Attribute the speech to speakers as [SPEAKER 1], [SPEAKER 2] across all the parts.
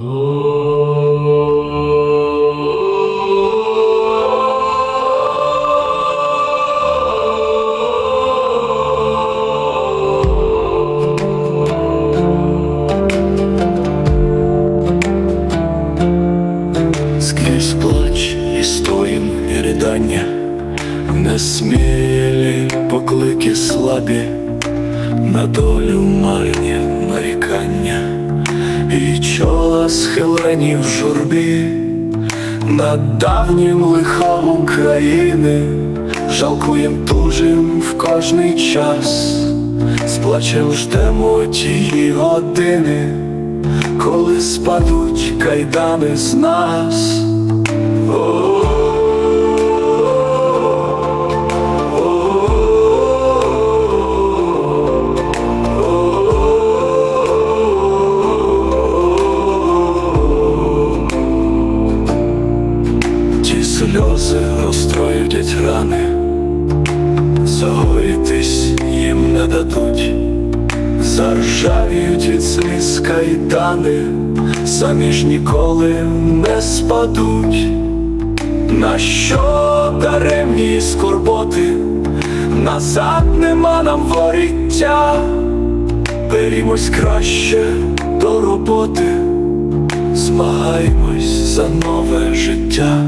[SPEAKER 1] Скрізь плач і стоїм і ридання, несмілі поклики слабі, на долю марні нарікання, і чола схилені в журбі, над давнім лихом України, жалкуєм тужим в кожний час, з плачем ждемо тієї години коли спадуть кайдани з нас. Сльози розстроюдять рани, загоїтись їм не дадуть. Заржавіють від сліз кайдани, самі ж ніколи не спадуть. На що даремні скорботи, назад нема нам воріття, берімось краще до роботи, змагаємось за нове життя.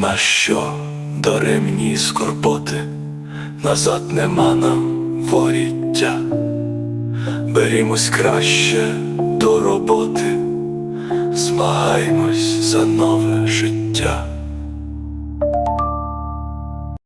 [SPEAKER 1] На що даремні скорботи, назад нема нам воріття, берімось краще до роботи, змагаймось за нове життя.